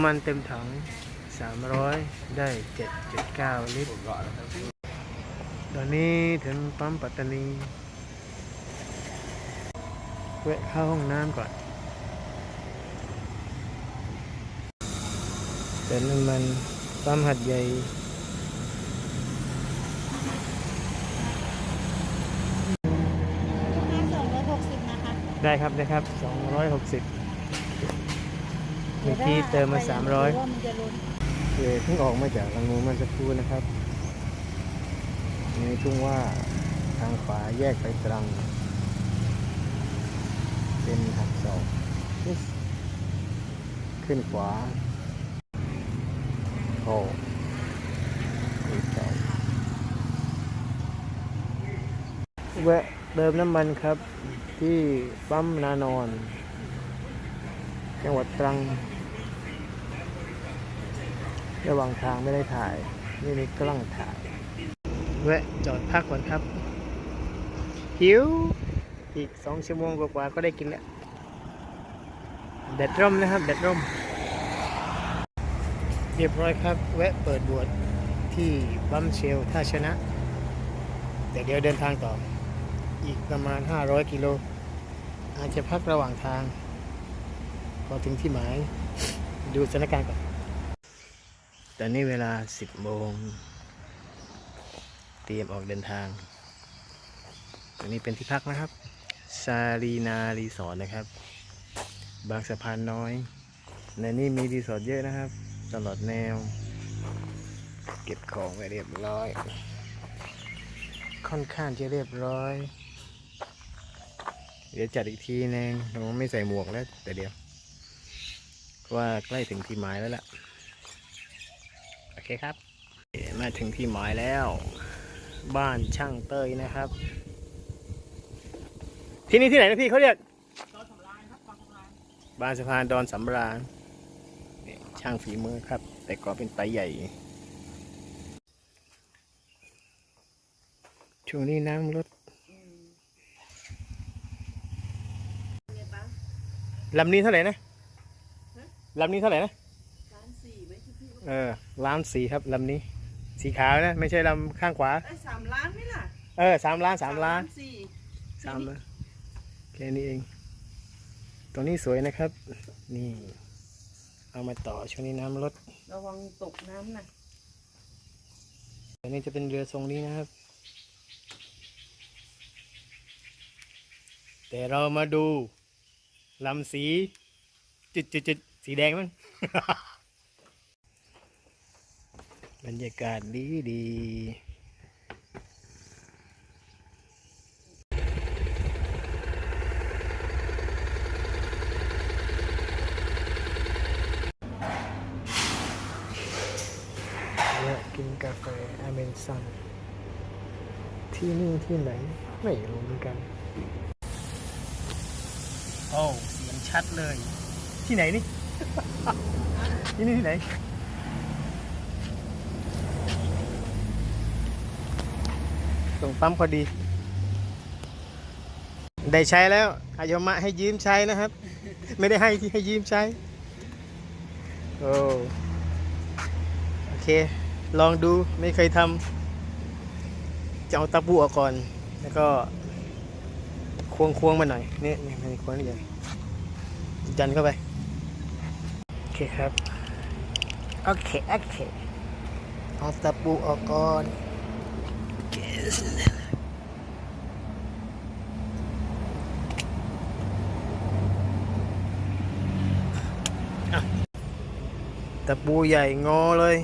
น้ำมันเต็มถัง 300 ได้ 7.9 ลิตร ตอนนี้ถึงปั๊มปัตตานีแวะเข้าห้องน้ำก่อนเป็นน้ำมันปั๊มหัดใหญ่ห้าสองร้อยหกสิบนะคะได้ครับ ได้ครับ 260 เมื่อกี้เติมมา300ว่ามันจะล้นเออเพิ่งออกมาจากรังงูมันสักครู่นะครับในทุ่งว่าทางขวาแยกไปตรัง เป็นหักศอกขึ้นขวาโอ้อีกแล้วแวะเติมน้ำมันครับที่ปั๊มนานอน จังหวัดตรัง ระหว่างทางไม่ได้ถ่าย นี่มีกล้องถ่าย แวะจอดพักก่อนครับ หิว อีกสองชั่วโมงกว่าๆก็ได้กินแล้วแดดร่มนะครับแดดร่ม เรียบร้อยครับ แวะเปิดบวชที่บัมเชลท่าชนะ แต่เดี๋ยวเดินทางต่อ อีกประมาณ 500 กิโล อาจจะพักระหว่างทาง พอถึงที่หมาย ดูสถานการณ์ก่อน ตอนนี้เวลา 10 โมง เตรียมออกเดินทางอันนี้เป็นที่พักนะครับซาลีนารีสอร์ทนะครับ บางสะพานน้อย ในนี้มีรีสอร์ทเยอะนะครับ ตลอดแนว เก็บของไว้เรียบร้อย ค่อนข้างจะเรียบร้อย เดี๋ยวจัดอีกทีนึงเราไม่ใส่หมวกแล้วแต่เดี๋ยว ว่าใกล้ถึงที่หมายแล้วล่ะ โอเคครับ มาถึงที่หมายแล้ว บ้านช่างเตยนะครับ ที่นี่ที่ไหนนะพี่เขาเรียกบ้านสะพานดอนสำราญนี่ช่างฝีมือครับ แต่ก็เป็นไตใหญ่ ช่วงนี้น้ำลดลำนี้เท่าไหร่นะ ลำนี้เท่าไหร่นะล้านสี่ไหมที่พี่เออล้านสีครับลำนี้ สีขาวนะไม่ใช่ลำข้างขวาไอ้สามล้านไหมล่ะเออสามล้านสามล้านสี่สามล้านแค่นี้เอง ตรงนี้สวยนะครับ นี่ เอามาต่อช่วงนี้น้ำลดระวังตกน้ำนะอันนี้จะเป็นเรือทรงนี้นะครับ แต่เรามาดูลำสีจุดจุดจุด สีแดงมั้ง บรรยากาศดีดีและกินกาแฟอเมนซันที่นี่ที่ไหน ไม่รู้เหมือนกัน โอ้ เสียงชัดเลย ที่ไหนนี่ ที่นี่ที่ไหนตรงปั๊มพอดี ได้ใช้แล้วอายมะให้ยืมใช้นะครับ ไม่ได้ให้ที่ให้ยืมใช้ โอ้โอเค ลองดูไม่เคยทำจะเอาตะปูออกก่อน แล้วก็ ควงควงมาหน่อยนี่นี่ควงนี่อย่างจันเข้าไป คครับ โอเค โอเคเอาตะปูออกก่อน Yes. อะตะปูใหญ่งอเลย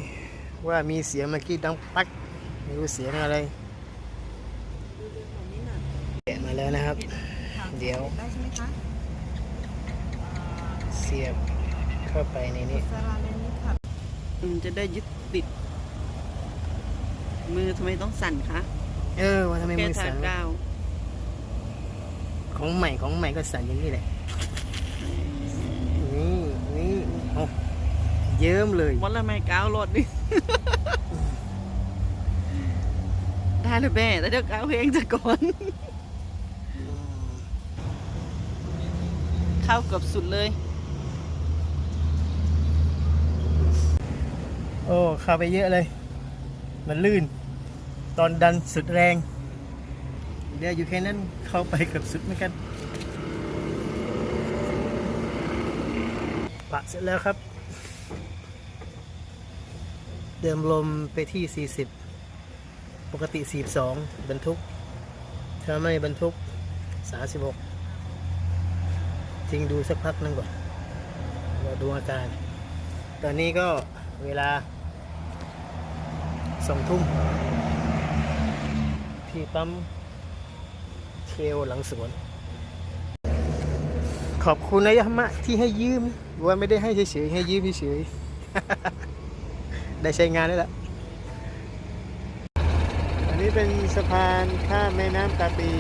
ว่ามีเสียงเมื่อกี้ดังปักไม่รู้เสียงอะไรดูดูแถวนี้น่ะแกะมาแล้วนะครับ เดี๋ยวได้ใช่ไหมคะเสียบ เข้าไปในนี้สาราเลนนี้ค่ะอืมจะได้ยึดติด มือทำไมต้องสั่นคะเออว่าทำไมแค่มือทาสั่นกาวของใหม่ของใหม่ก็สั่นอย่างนี้แหละนี่นี่โอ้เยิ้มเลยวันละไม่กาวรถดิได้เลยแม่แต่เดี๋ยวกาวเพลงจะก่อนเข้าเกับสุดเลย โอ้เข้าไปเยอะเลย มันลื่น ตอนดันสุดแรง เดี๋ยวอยู่แค่นั้นเข้าไปเกับสุดเหมือนกันปะเสร็จแล้วครับ เดิมลมไปที่ 40 ปกติ 42 บรรทุกถ้าไม่บรรทุก 36 ทิ้งดูสักพักนึงก่อนรอดูอาการ ตอนนี้ก็เวลา สองทุ่ม ที่ปั๊มเชลหลังสวน ขอบคุณนายามะที่ให้ยืมว่าไม่ได้ให้เฉยๆให้ยืมเฉยๆได้ใช้งานได้แล้ว อันนี้เป็นสะพานข้ามแม่น้ำตาปี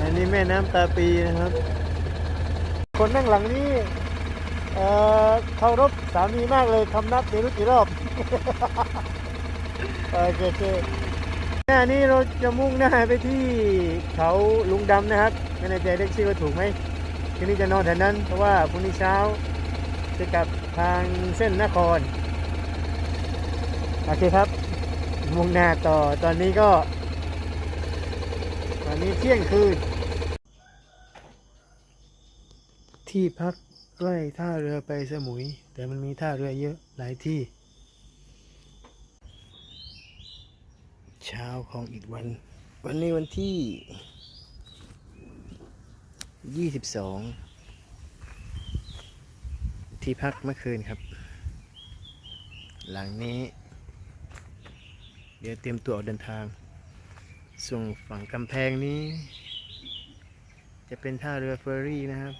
อันนี้แม่น้ำตาปีนะครับ คนนั่งหลังนี้ เอ่อเคารพสามีมากเลยคำนับไม่รู้กี่รอบ โอเคโอเคหน้านี้เราจะมุ่งหน้าไปที่เขาลุงดำนะครับไม่แน่ใจเรียกชื่อว่าถูกไหมทีนี้จะนอนแถวนั้น เพราะว่าพรุ่งนี้เช้าจะกลับทางเส้นนคร โอเคครับ มุ่งหน้าต่อตอนนี้ก็ ตอนนี้เที่ยงคืน ที่พัก ใกล้ท่าเรือไปสมุย แต่มันมีท่าเรือเยอะหลายที่ เช้าของอีกวัน วันนี้วันที่ 22 ที่พักเมื่อคืนครับ หลังนี้ เดี๋ยวเตรียมตัวออกเดินทาง ส่งฝั่งกำแพงนี้ จะเป็นท่าเรือเฟอร์รี่นะครับ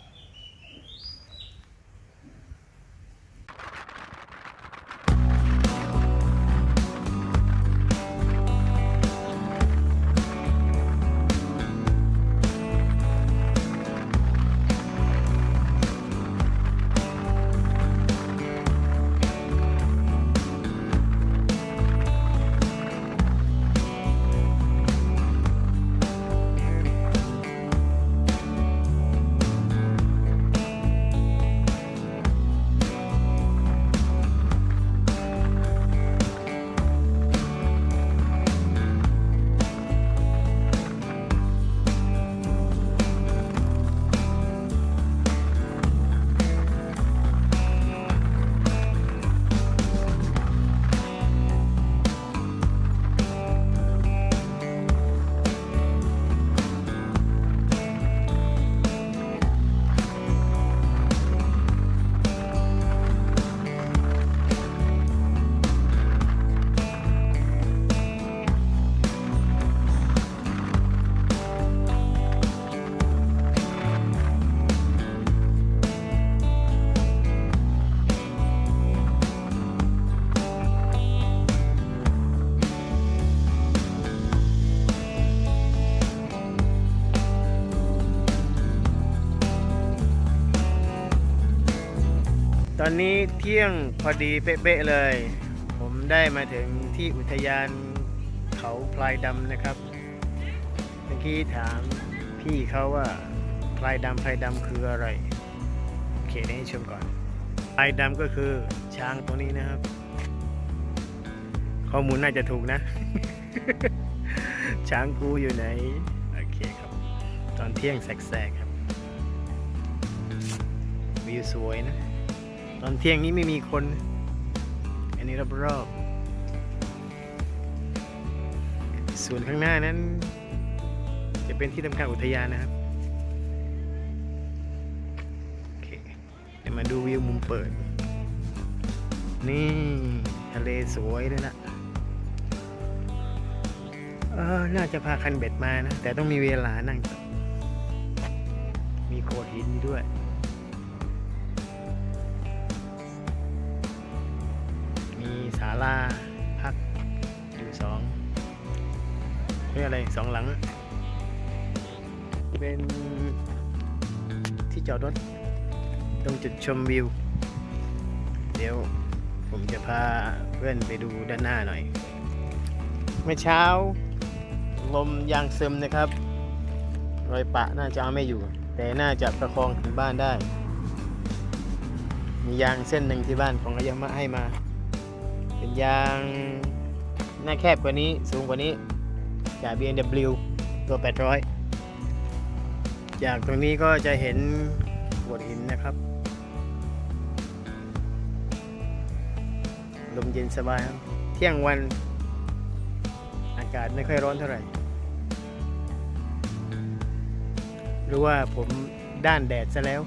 อนนี้เที่ยงพอดีเป๊ะๆเลย ผมได้มาถึงที่อุทยานเขาพลายดำนะครับ เมื่อกี้ถามพี่เขาว่าพลายดำพลายดำคืออะไรโอเคเดี๋ยวให้ชมก่อนพลายดำก็คือช้างตัวนี้นะครับ ข้อมูลน่าจะถูกนะ ช้างกูอยู่ไหน โอเคครับ ตอนเที่ยงแสกๆครับ วิวสวยนะ ตอนเที่ยงนี้ไม่มีคน อันนี้รอบๆส่วนข้างหน้านั้น จะเป็นที่ทำการอุทยานนะครับโอเคเดี๋ยวมาดูวิวมุมเปิด นี่ทะเลสวยเลยนะเออน่าจะพาคันเบ็ดมานะ แต่ต้องมีเวลานั่ง มีโขดหินด้วย ลาพักอยู่สองเรียกอะไรสองหลัง เป็นที่จอดรถตรงจุดชมวิว เดี๋ยวผมจะพาเพื่อนไปดูด้านหน้าหน่อย เมื่อเช้า ลมยางซึมนะครับ รอยปะน่าจะเอาไม่อยู่ แต่น่าจะประคองถึงบ้านได้ มียางเส้นหนึ่งที่บ้านของอายามะให้มา เป็นยางหน้าแคบกว่านี้สูงกว่านี้จาก BMW ตัว 800 จากตรงนี้ก็จะเห็นโขดหินนะครับลมเย็นสบายครับ เที่ยงวันอากาศไม่ค่อยร้อนเท่าไหร่ หรือว่าผมด้านแดดซะแล้ว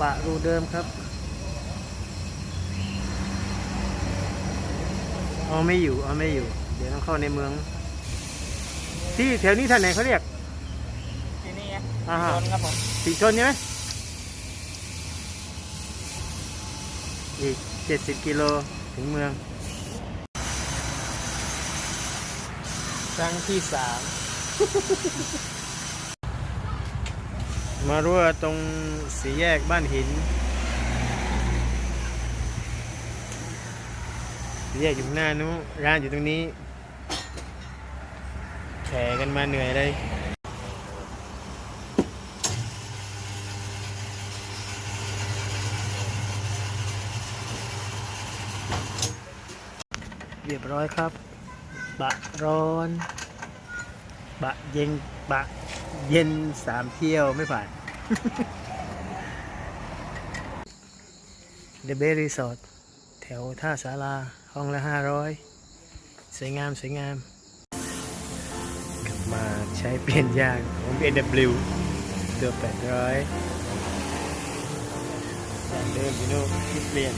บะรูเดิมครับเอาไม่อยู่เอาไม่อยู่ เดี๋ยวต้องเข้าในเมือง ที่แถวนี้ท่านไหนเขาเรียกที่นี่อ่าฮะชนครับผมสีชนใช่ไหมอีก70กิโลถึงเมืองครั้งที่สาม มารั่วตรงสีแยกบ้านหินสีแยกอยู่หน้านู้ร้านอยู่ตรงนี้แข่กันมาเหนื่อยเลยเรียบร้อยครับ บะร้อน บะเย็น บะ เย็นสามเที่ยวไม่ผ่านเดเบรีสอร์ทแถวท่าสาราห้องละห้าร้อยสวยงาม สวยงาม กลับมาใช้เปลี่ยนยางของ BMW ตัว800อย่างเดิมพี่โน่ที่เปลี่ยน